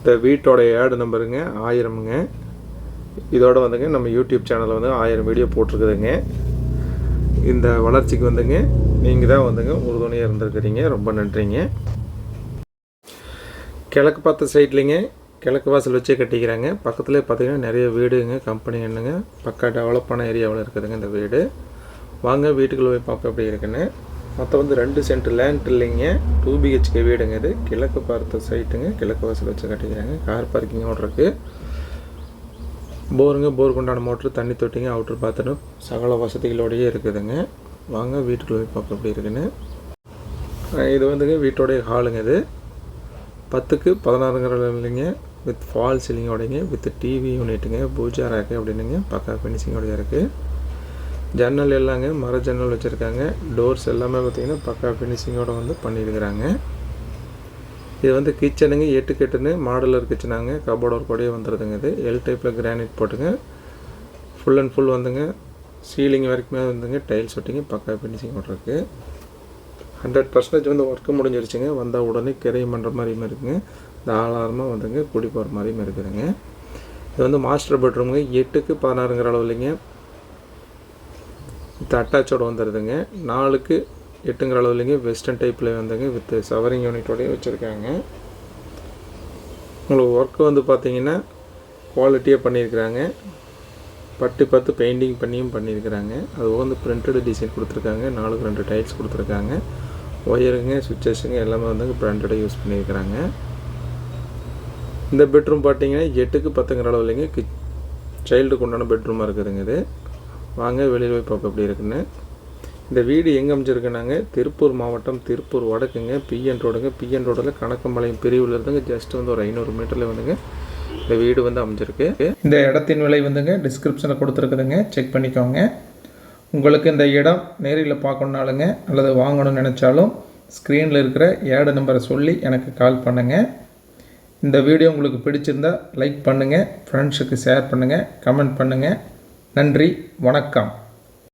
இந்த வீட்டோட ஏடு நம்பருங்க ஆயிரமுங்க. இதோட வந்துங்க நம்ம யூடியூப் சேனலில் வந்து ஆயிரம் வீடியோ போட்டிருக்குதுங்க. இந்த வளர்ச்சிக்கு வந்துங்க நீங்கள் தான் வந்துங்க உறுதுணையாக இருந்திருக்கிறீங்க. ரொம்ப நன்றிங்க. கிழக்கு பார்த்த சைட்லிங்க கிழக்கு வாசல் வச்சே கட்டிக்கிறாங்க. பக்கத்துலேயே பார்த்தீங்கன்னா நிறைய வீடுங்க கம்பெனி என்னங்க பக்கா டெவலப்பான ஏரியாவில் இருக்குதுங்க இந்த வீடு. வாங்க வீட்டுக்குள்ளே போய் பார்ப்போம் எப்படி இருக்குன்னு. மொத்தம் வந்து ரெண்டு சென்ட் லேண்ட் இல்லைங்க. டூ பிஹெச்கே வீடுங்க இது. கிழக்கு பார்த்த சைட்டுங்க கிழக்கு வாசல் வச்சு கட்டிக்கிறாங்க. கார் பார்க்கிங்கோடு இருக்குது போருங்க. போர் கொண்டாட மோட்ரு தண்ணி தொட்டிங்க அவுட்ரு பாத்ரூம் சகல வசதிகளோடயே இருக்குதுங்க. வாங்க வீட்டுக்குள்ளே போய் பார்ப்போம் எப்படி இருக்குன்னு. இது வந்துங்க வீட்டோடைய ஹாலுங்க இது. பத்துக்கு பதினாறுங்கிற இல்லைங்க வித் ஃபால் சீலிங்கோடைங்க வித் டிவி யூனிட்டுங்க பூஜா ரேக்கு அப்படின்னுங்க. பக்கா ஃபினிஷிங்கோடைய இருக்குது ஜன்னல் எல்லாங்க மர ஜன்னல் வச்சுருக்காங்க. டோர்ஸ் எல்லாமே பார்த்தீங்கன்னா பக்கா ஃபினிஷிங்கோட வந்து பண்ணியிருக்கிறாங்க இது வந்து கிச்சனுங்க எட்டு கெட்டுன்னு மாடலர் கிச்சனாங்க கபோர்ட் ஒர்க் கூடயே வந்துடுதுங்க இது. எல் டைப்பில் கிரானைட் போட்டுங்க. ஃபுல் அண்ட் ஃபுல் வந்துங்க. சீலிங் வரைக்குமே வந்துங்க. டைல்ஸ் ஒட்டிங்க. பக்கா ஃபினிஷிங் இருக்குது ஹண்ட்ரட் பர்சன்டேஜ் வந்து ஒர்க்கு முடிஞ்சிருச்சுங்க. வந்தால் உடனே கிரையம் பண்ணுற மாதிரியும் இருக்குங்க. தாராளமாக வந்துங்க குடி போகிற மாதிரியும் இருக்குதுங்க. இது வந்து மாஸ்டர் பெட்ரூமுங்க எட்டுக்கு பதினாறுங்கிற அளவு இல்லைங்க. வித் அட்டாச்சோடு வந்துடுதுங்க நாலுக்கு எட்டுங்கிற அளவுலேங்க வெஸ்டர்ன் டைப்பில் வந்துங்க வித் சவரிங் யூனிட்டோடய வச்சுருக்காங்க. உங்களுக்கு ஒர்க்கு வந்து பார்த்தீங்கன்னா குவாலிட்டியாக பண்ணியிருக்கிறாங்க. பட்டு பார்த்து பெயிண்டிங் பண்ணியும் பண்ணியிருக்கிறாங்க. அது வந்து பிரிண்டடு டிசைன் கொடுத்துருக்காங்க. நாலுக்கு ரெண்டு டைல்ஸ் கொடுத்துருக்காங்க. ஒயருங்க சுவிச்சஸுங்க எல்லாமே வந்து பிராண்டடாக யூஸ் பண்ணியிருக்கிறாங்க. இந்த பெட்ரூம் பார்த்தீங்கன்னா எட்டுக்கு பத்துங்கிற அளவுலைங்க கி சைல்டுக்கு உண்டான பெட்ரூமாக இருக்குதுங்க இது. வாங்க வெளியில் போய் பார்ப்போம் எப்படி இருக்குன்னு. இந்த வீடு எங்கே அமைஞ்சிருக்குனாங்க திருப்பூர் மாவட்டம் திருப்பூர் வடக்குங்க. பிஎன் ரோடுங்க பிஎன் ரோடில் கணக்கம்பாளையம் பிரிவில் இருந்துங்க. ஜஸ்ட் வந்து ஒரு ஐநூறு மீட்டரில் வந்துங்க. இந்த வீடு வந்து அமைஞ்சிருக்கு. இந்த இடத்தின் விலை வந்துங்க டிஸ்கிரிப்ஷனில் கொடுத்துருக்குதுங்க. செக் பண்ணிக்கோங்க. உங்களுக்கு இந்த இடம் நேரில் பார்க்கணுனாலுங்க அல்லது வாங்கணும்னு நினச்சாலும் ஸ்க்ரீனில் இருக்கிற ஏடு நம்பரை சொல்லி எனக்கு கால் பண்ணுங்கள் இந்த வீடியோ உங்களுக்கு பிடிச்சிருந்தா லைக் பண்ணுங்கள் ஃப்ரெண்ட்ஸுக்கு ஷேர் பண்ணுங்கள் கமெண்ட் பண்ணுங்கள் நன்றி வணக்கம்.